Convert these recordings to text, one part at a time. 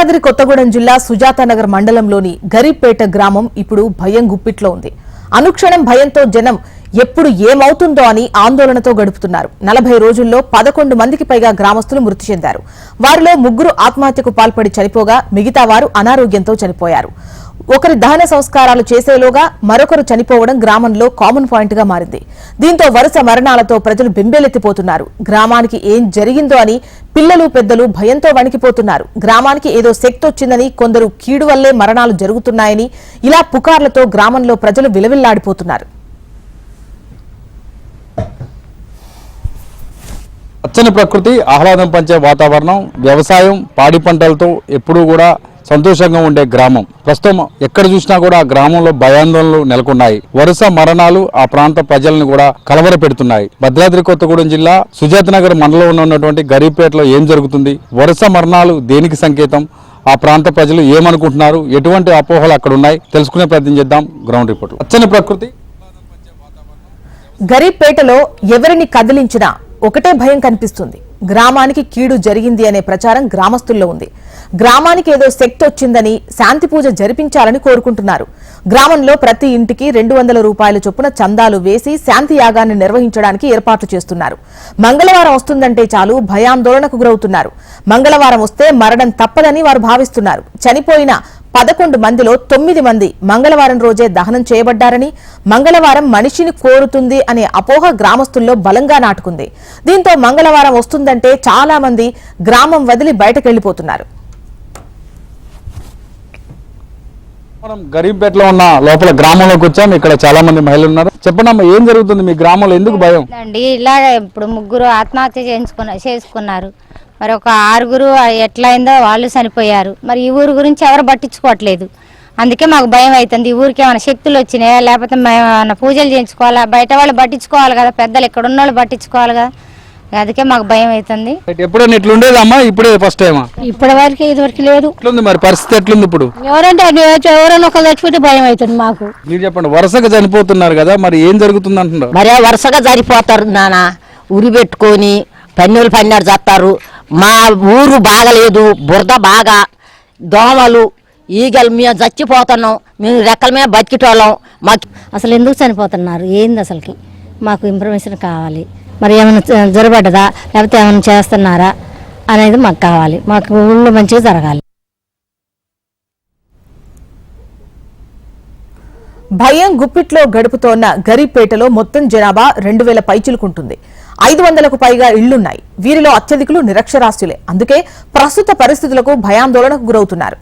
యాదాద్రి కొత్తగూడెం జిల్లా సుజాతానగర్ మండలంలోని గరీపేట గ్రామం ఇప్పుడు భయం గుప్పిట్లో ఉంది. అనుక్షణం భయంతో జనం ఎప్పుడు ఏమవుతుందో అని ఆందోళనతో గడుపుతున్నారు. నలభై రోజుల్లో పదకొండు మందికి పైగా గ్రామస్తులు మృతి చెందారు. వారిలో ముగ్గురు ఆత్మహత్యకు పాల్పడి చనిపోగా మిగతా వారు అనారోగ్యంతో చనిపోయారు. ఒకరి దహన సంస్కారాలు చేసేలోగా మరొకరు చనిపోవడం గ్రామంలో కామన్ పాయింట్గా మారింది. దీంతో వరుస మరణాలతో ప్రజలు బెంబేలెత్తిపోతున్నారు. గ్రామానికి ఏం జరిగిందో అని పిల్లలు పెద్దలు భయంతో వణికిపోతున్నారు. గ్రామానికి ఏదో శక్తి వచ్చిందని కొందరు కీడు వల్లే మరణాలు జరుగుతున్నాయని ఇలా పుకార్లతో గ్రామంలో ప్రజలు విలవిల్లాడిపోతున్నారు. పచ్చని ప్రకృతి ఆహ్లాదం పంచే వాతావరణం వ్యవసాయం పాడి పంటలతో ఎప్పుడూ కూడా సంతోషంగా ఉండే గ్రామం. ప్రస్తుతం ఎక్కడ చూసినా కూడా ఆ గ్రామంలో భయాందోళనలు నెలకొన్నాయి. వరుస మరణాలు ఆ ప్రాంత ప్రజలను కూడా కలవర పెడుతున్నాయి భద్రాద్రి కొత్తగూడెం జిల్లా సుజాతనగర్ మండలంలో ఉన్నటువంటి గరీబ్పేటలో ఏం జరుగుతుంది? వరుస మరణాలు దేనికి సంకేతం? ఆ ప్రాంత ప్రజలు ఏమనుకుంటున్నారు? ఎటువంటి అపోహలు అక్కడ ఉన్నాయి తెలుసుకునే ప్రయత్నం చేద్దాం. Ground report. పచ్చని ప్రకృతి గరీబ్పేటలో ఎవరిని కదిలించినా ఒకటే భయం కనిపిస్తుంది. గ్రామానికి కీడు జరిగింది అనే ప్రచారం గ్రామస్తుల్లో ఉంది. గ్రామానికి ఏదో శక్తి వచ్చిందని శాంతి పూజ జరిపించాలని కోరుకుంటున్నారు. గ్రామంలో ప్రతి ఇంటికి రెండు వందల రూపాయల చొప్పున చందాలు వేసి శాంతి యాగాన్ని నిర్వహించడానికి ఏర్పాట్లు చేస్తున్నారు. మంగళవారం వస్తుందంటే చాలు భయాందోళనకు గురవుతున్నారు. మంగళవారం వస్తే మరణం తప్పదని వారు భావిస్తున్నారు. చనిపోయిన పదకొండు మందిలో తొమ్మిది మంది మంగళవారం రోజే దహనం చేయబడ్డారని మంగళవారం మనిషిని కోరుతుంది అనే అపోహ గ్రామస్తుల్లో బలంగా నాటుకుంది. దీంతో మంగళవారం వస్తుందంటే చాలా మంది గ్రామం వదిలి బయటకెళ్ళిపోతున్నారు మనం గరీంపేటలో ఉన్న లోపల గ్రామంలోకి వచ్చాం. ఇక్కడ చాలా మంది మహిళలు ఉన్నారు. చెప్పండి అమ్మా ఏం జరుగుతుంది? మీ గ్రామంలో ఎందుకు భయం? అండి ఇలా ఇప్పుడు ముగ్గురు ఆత్మహత్య చేసుకున్న చేసుకున్నారు. మరి ఒక ఆరుగురు ఎట్లా అయిందో వాళ్ళు చనిపోయారు. మరి ఈ ఊరు గురించి ఎవరు పట్టించుకోవట్లేదు. అందుకే మాకు భయం అవుతుంది. ఈ ఊరికి ఏమైనా శక్తులు వచ్చినాయా? లేకపోతే మేము ఏమైనా పూజలు చేయించుకోవాలా? బయట వాళ్ళు పట్టించుకోవాలి కదా. పెద్దలు ఇక్కడ ఉన్న వాళ్ళు పట్టించుకోవాలి కదా. అందుకే మాకు భయం అవుతుంది. ఎప్పుడైనా ఇట్లా ఉండేదమ్మా? ఇప్పుడే ఫస్ట్ టైమా ఇప్పటి వరకు ఇదివరకు లేదు. ఎట్లుంది మరి? పరిస్థితి ఎట్లుంది ఇప్పుడు? ఎవరంటే ఎవరైనా ఒకరు చచ్చిపోతే భయం అవుతుంది మాకు. మీరు చెప్పండి. వరుసగా చనిపోతున్నారు కదా మరి ఏం జరుగుతుంది అంటున్నారు మరే వరుసగా జరిపోతారు నాన్న ఉరి పెట్టుకొని పన్నెలు పన్నెడు చేస్తారు. మా ఊరు బాగలేదు బురద బాగా దోమలు ఈగలు మేము చచ్చిపోతున్నాం మేము రెక్కల మీద బతికిటోళ్ళం. మాకు అసలు ఎందుకు చనిపోతున్నారు? ఏంది అసలుకి? మాకు ఇన్ఫర్మేషన్ కావాలి. మరి ఏమైనా జరబడ్డదా లేకపోతే ఏమైనా చేస్తున్నారా? అనేది మాకు కావాలి. మాకు ఊళ్ళో మంచిగా జరగాలి. భయం గుప్పిట్లో గడుపుతోన్న గరీపేటలో మొత్తం జనాభా రెండు వేల పైచులుకుంటుంది. ఐదు వందలకు పైగా ఇళ్ళున్నాయి. వీరిలో అత్యధికులు నిరక్షరాస్యులే. అందుకే ప్రస్తుత పరిస్థితులకు భయాందోళనకు గురవుతున్నారు.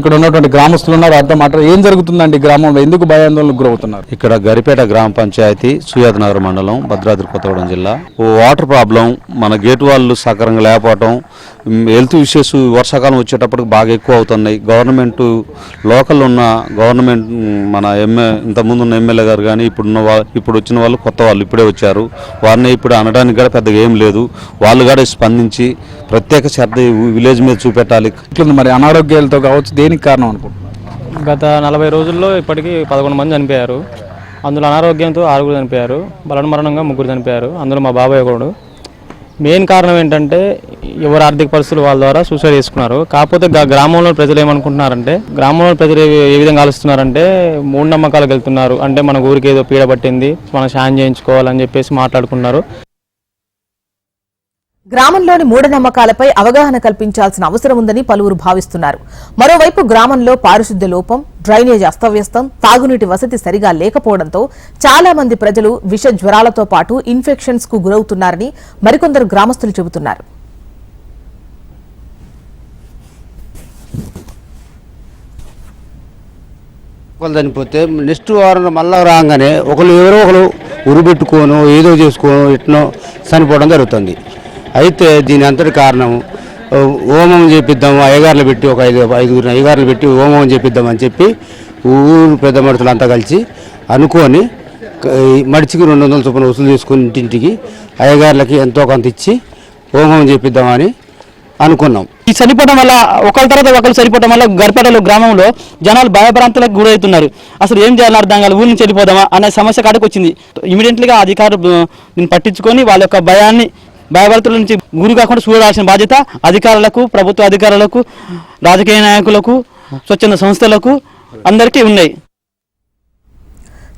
ఇక్కడ ఉన్నటువంటి గ్రామస్తులు ఉన్నారు అర్థం మాట ఏం జరుగుతుందండి గ్రామంలో? ఎందుకు భయాందోళనకు గురవుతున్నారు? ఇక్కడ గరిపేట గ్రామ పంచాయతీ సుయాద్ నగర్ మండలం భద్రాద్రి కొత్తగూడెం జిల్లా. ఓ వాటర్ ప్రాబ్లం మన గేట్ వాళ్ళు సక్రంగా లేకపోవటం హెల్త్ ఇష్యూస్ వర్షాకాలం వచ్చేటప్పటికి బాగా ఎక్కువ అవుతున్నాయి. గవర్నమెంట్ లోకల్ ఉన్న గవర్నమెంట్ మన ఎమ్మె ఇంతకుముందు ఉన్న ఎమ్మెల్యే గారు కానీ ఇప్పుడున్న వా ఇప్పుడు వచ్చిన వాళ్ళు కొత్త వాళ్ళు ఇప్పుడే వచ్చారు. వారిని ఇప్పుడు అనడానికి కూడా పెద్దగా ఏం లేదు. వాళ్ళు కూడా స్పందించి ప్రత్యేక శ్రద్ధ విలేజ్ మీద చూపెట్టాలి. ఇట్లుంది మరి? అనారోగ్యాలతో కావచ్చు దేనికి కారణం అనుకుంటున్నారు? గత నలభై రోజుల్లో ఇప్పటికీ పదకొండు మంది చనిపోయారు. అందులో అనారోగ్యంతో ఆరుగురు చనిపోయారు. బలన మరణంగా ముగ్గురు చనిపోయారు. అందులో మా బాబాయ్ ఒకడు మెయిన్ కారణం ఏంటంటే ఎవరు ఆర్థిక పరిస్థితులు వాళ్ళ ద్వారా సూసైడ్ చేసుకున్నారు. కాకపోతే గ్రామంలో ప్రజలు ఏమనుకుంటున్నారంటే గ్రామంలో ప్రజలు ఏ- ఏ విధంగా ఆలోచిస్తున్నారంటే మూఢనమ్మకాలకు వెళ్తున్నారు అంటే మన ఊరికి ఏదో పీడ పట్టింది మనం షాన్ చేయించుకోవాలని చెప్పేసి మాట్లాడుకున్నారు. గ్రామంలోని మూఢనమ్మకాలపై అవగాహన కల్పించాల్సిన అవసరం ఉందని పలువురు భావిస్తున్నారు. మరోవైపు గ్రామంలో పారిశుద్ధ్య లోపం డ్రైనేజ్ అస్తవ్యస్తం తాగునీటి వసతి సరిగా లేకపోవడంతో చాలా మంది ప్రజలు విష జ్వరాలతో పాటు ఇన్ఫెక్షన్స్కు గురవుతున్నారని మరికొందరు గ్రామస్తులు చెబుతున్నారు. చనిపోతే నెక్స్ట్ వారం మళ్ళా రాగానే ఒకరు ఎవరో ఒకరు ఉరుబెట్టుకోను ఏదో చేసుకోను ఇట్నో చనిపోవడం జరుగుతుంది. అయితే దీని అంతటి కారణం హోమం చేపిద్దాము అయ్యగారులు పెట్టి ఒక ఐదు ఐదుగురు అయ్యగారులు పెట్టి హోమం చేపిద్దాం అని చెప్పి ఊరు పెద్ద మనుషులంతా కలిసి అనుకొని మడిచికి రెండు వందల చొప్పున వసూలు చేసుకుని ఇంటింటికి అయ్యగారులకి ఎంతో కొంత ఇచ్చి హోమం చేపిద్దామని అనుకున్నాం. ఈ చనిపోవడం వల్ల ఒకరి తర్వాత ఒకరు చనిపోవడం వల్ల గర్పేటలో గ్రామంలో జనాలు భయభ్రాంతులకు గురవుతున్నారు. అసలు ఏం చేయాలని అర్థం కాదు ఊరి నుంచి వెళ్ళిపోదామా అనే సమస్య కాడికి వచ్చింది ఇమీడియట్లీగా అధికారులు పట్టించుకొని వాళ్ళ యొక్క భయాన్ని భయభర్తల నుంచి గురి కాకుండా చూడాల్సిన బాధ్యత అధికారులకు ప్రభుత్వ అధికారులకు రాజకీయ నాయకులకు స్వచ్ఛంద సంస్థలకు అందరికీ ఉన్నాయి.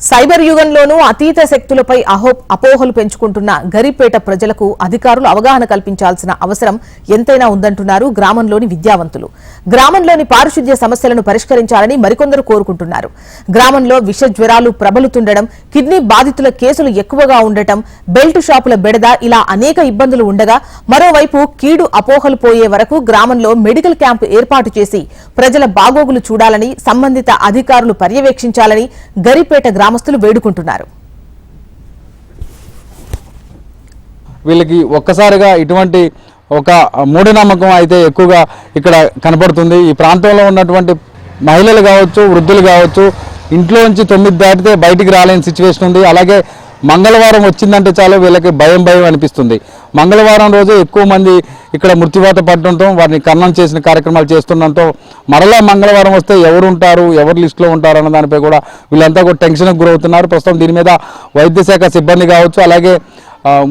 సైబర్ యుగంలోనూ అతీత శక్తులపై అహో అపోహలు పెంచుకుంటున్న గరిపేట ప్రజలకు అధికారులు అవగాహన కల్పించాల్సిన అవసరం ఎంతైనా ఉందంటున్నారు గ్రామంలోని విద్యావంతులు. గ్రామంలోని పారిశుద్ధ్య సమస్యలను పరిష్కరించాలని మరికొందరు కోరుకుంటున్నారు. గ్రామంలో విష జ్వరాలు ప్రబలుతుండడం కిడ్నీ బాధితుల కేసులు ఎక్కువగా ఉండటం బెల్ట్ షాపుల బెడద ఇలా అనేక ఇబ్బందులు ఉండగా మరోవైపు కీడు అపోహలు పోయే వరకు గ్రామంలో మెడికల్ క్యాంపు ఏర్పాటు చేసి ప్రజల బాగోగులు చూడాలని సంబంధిత అధికారులు పర్యవేక్షించాలని గరిపేట గ్రామస్తులు వేడుకుంటున్నారు. వీళ్ళకి ఒక్కసారిగా ఇటువంటి ఒక మూఢనమ్మకం అయితే ఎక్కువగా ఇక్కడ కనపడుతుంది ఈ ప్రాంతంలో ఉన్నటువంటి మహిళలు కావచ్చు వృద్ధులు కావచ్చు ఇంట్లో నుంచి తొమ్మిది దాటితే బయటికి రాలేని సిచ్యువేషన్ ఉంది. అలాగే మంగళవారం వచ్చిందంటే చాలు వీళ్ళకి భయం భయం అనిపిస్తుంది. మంగళవారం రోజు ఎక్కువ మంది ఇక్కడ మృత్యువాత పడడంతో వారిని కన్నం చేసిన కార్యక్రమాలు చేస్తుండటంతో మరలా మంగళవారం వస్తే ఎవరు ఉంటారు ఎవరు లిస్టులో ఉంటారు అన్న దానిపై కూడా వీళ్ళంతా కూడా టెన్షన్కి గురవుతున్నారు. ప్రస్తుతం దీని మీద వైద్య శాఖ సిబ్బంది కావచ్చు అలాగే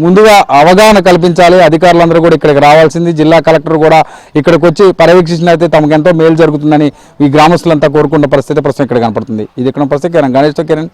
ముందుగా అవగాహన కల్పించాలి. అధికారులందరూ కూడా ఇక్కడికి రావాల్సింది. జిల్లా కలెక్టర్ కూడా ఇక్కడికి వచ్చి పర్యవేక్షించినైతే తమకు ఎంతో మేలు జరుగుతుందని ఈ గ్రామస్తులంతా కోరుకున్న పరిస్థితి ప్రస్తుతం ఇక్కడ కనపడుతుంది. ఇది ఇక్కడ పరిస్థితి. కిరణ్ గణేష్ కిరణ్.